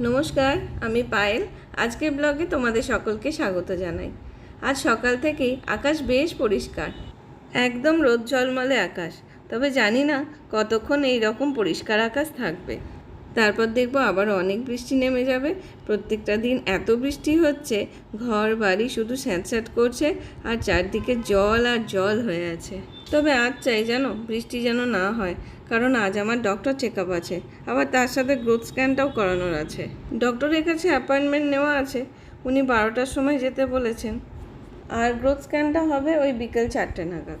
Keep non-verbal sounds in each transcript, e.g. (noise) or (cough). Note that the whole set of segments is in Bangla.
নমস্কার, আমি পায়েল। আজকের ব্লগে তোমাদের সকলকে স্বাগত জানাই। আজ সকাল থেকেই আকাশ বেশ পরিষ্কার। একদম রোদ ঝলমলে আকাশ। তবে জানি না কতক্ষণ এই রকম পরিষ্কার আকাশ থাকবে। তারপর দেখব আবার অনেক বৃষ্টি নেমে যাবে। প্রত্যেকটা দিন এত বৃষ্টি হচ্ছে, ঘর, বাড়ি শুধু স্যাঁতস্যাঁত করছে আর চারদিকে জল আর জল হয়ে আছে। তবে আজ চাই জানো, বৃষ্টি যেন না হয়। কারণ আজ আমার ডক্টর চেক আছে। আবার তার সাথে গ্রোথ স্ক্যানটাও করানোর আছে। ডক্টরের কাছে অ্যাপয়েন্টমেন্ট নেওয়া আছে। উনি বারোটার সময় যেতে বলেছেন। আর গ্রোথ স্ক্যানটা হবে ওই বিকেল চারটে নাগাদ।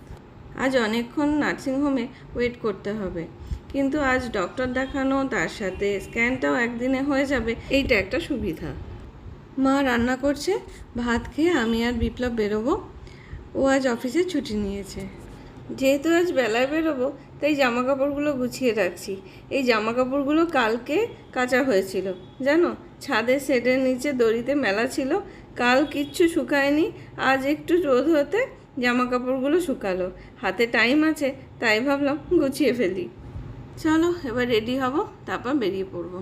আজ অনেকক্ষণ নার্সিংহোমে ওয়েট করতে হবে। কিন্তু আজ ডক্টর দেখানো, তার সাথে স্ক্যানটাও একদিনে হয়ে যাবে, এইটা একটা সুবিধা। মা রান্না করছে, ভাত খেয়ে আমি আর বিপ্লব বেরোবো। ও আজ অফিসে ছুটি নিয়েছে। যেহেতু আজ বেলায় বেরোবো, তাই জামা কাপড়গুলো গুছিয়ে রাখছি। এই জামা কাপড়গুলো কালকে কাচা হয়েছিল, জানো? ছাদের সেটের নিচে দড়িতে মেলা ছিল, কাল কিচ্ছু শুকায়নি, আজ একটু রোদ হতে জামা কাপড়গুলো শুকালো। হাতে টাইম আছে, তাই ভাবলাম গুছিয়ে ফেলি। চলো, এবার রেডি হব, তারপর বেরিয়ে পড়ব।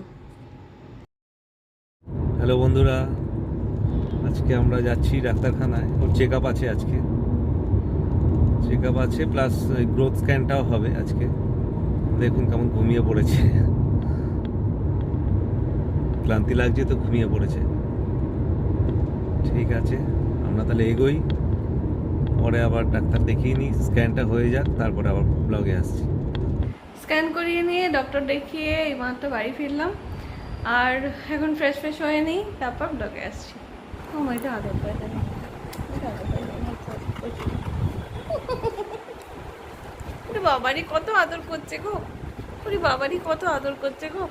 হ্যালো বন্ধুরা, আজকে আমরা যাচ্ছি ডাক্তারখানায়, ওর চেক আপ আছে আজকে। চেক আপ আছে প্লাস গ্রোথ স্ক্যানটাও হবে আজকে। দেখুন কেমন ঘুমিয়ে পড়েছে। ক্লান্তি লাগছে তো ঘুমিয়ে পড়েছে। ঠিক আছে আমরা তাহলে এগোই। পরে আবার ডাক্তার দেখিয়ে নিই স্ক্যানটা হয়ে যাক তারপরে আবার ব্লগে আসছি। স্ক্যান করিয়ে নিয়ে ডক্টর দেখিয়ে এই মাত্র বাড়ি ফিরলাম। আর এখন ফ্রেশ ফ্রেশ হয়ে নিই তারপর ব্লগে আসছি। ও এটা আদর পায় জানি বাবারই কত আদর করছে গো। ওরে বাবারই কত আদর করছে গো।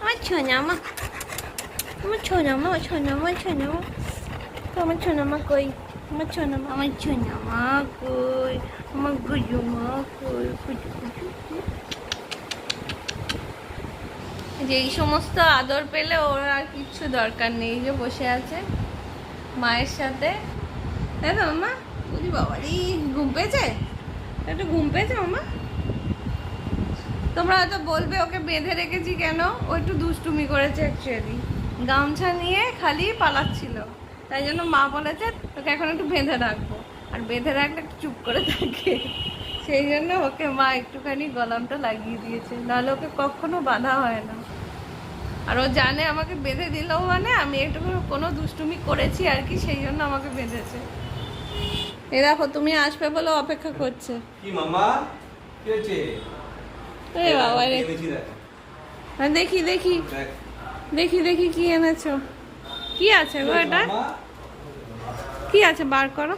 আমার ছোনামা আমার ছোনামা ছোনামা ছোনামা আমার ছোনামা কই? আমার ছোনামা আমার ছোনামা কই? আমার গুজুমা কই? গুজু গুজু যে এই সমস্ত আদর পেলে ওর আর কিচ্ছু দরকার নেই। যে বসে আছে মায়ের সাথে। তাই তো মামা বুঝি বাবারই ঘুম পেয়েছে? একটু ঘুম পেয়েছে মামা? তোমরা হয়তো বলবে, ওকে বেঁধে রেখেছি কেন? ও একটু দুষ্টুমি করেছে অ্যাকচুয়ালি গামছা নিয়ে খালি পালাচ্ছিল। তাই জন্য মা বলেছে, তোকে এখন একটু বেঁধে রাখব। আর বেঁধে রাখলে একটু চুপ করে থাকে। সেই জন্য ওকে মা একটুখানি গলামটা লাগিয়ে দিয়েছে। নাহলে ওকে কখনো বাধা হয় না। আর ও জানে আমাকে বেঁধে দিলেও মানে আমি একটু কোনো দুষ্টুমি করেছি আর কি, সেই জন্য আমাকে বেঁধেছে। এ দেখো তুমি আসবে বলে অপেক্ষা করছে। কি মামা কি হয়েছে? এ বাবা রে। হ্যাঁ, দেখি। দেখি দেখি। দেখি। কি এনেছো। কি আছে গো এটা? কি আছে? বার করো।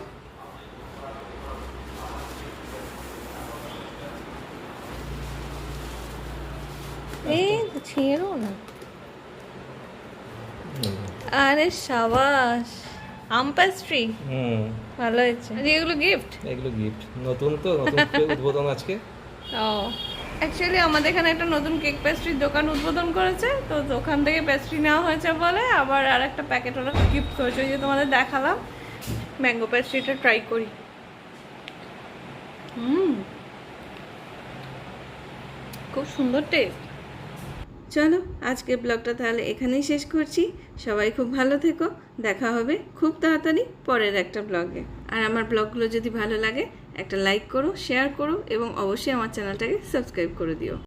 এই তো ছেড়ো না। আরে সাবাস। আম পেস্ট্রি হুম। ভালো হয়েছে। এগুলো গিফট এগুলো গিফট নতুন তো নতুন (laughs) উদ্বোধন আজকে। ও অ্যাকচুয়ালি আমাদের এখানে একটা নতুন কেক পেস্ট্রির দোকান উদ্বোধন করেছে তো দোকান থেকে পেস্ট্রি নেওয়া হয়েছে বলে আবার আর একটা প্যাকেট ওরা গিফট করেছে ওই যে তোমাদের দেখালাম। ম্যাঙ্গো পেস্ট্রিটা ট্রাই করি। হুম। খুব সুন্দর টেস্ট চলো, আজকের ব্লগটা তাহলে এখানেই শেষ করছি। সবাই খুব ভালো থেকো, দেখা হবে খুব তাড়াতাড়ি পরের একটা ব্লগে। আর আমার ব্লগগুলো যদি ভালো লাগে, একটা লাইক করো, শেয়ার করো এবং অবশ্যই আমার চ্যানেলটাকে সাবস্ক্রাইব করে দিও।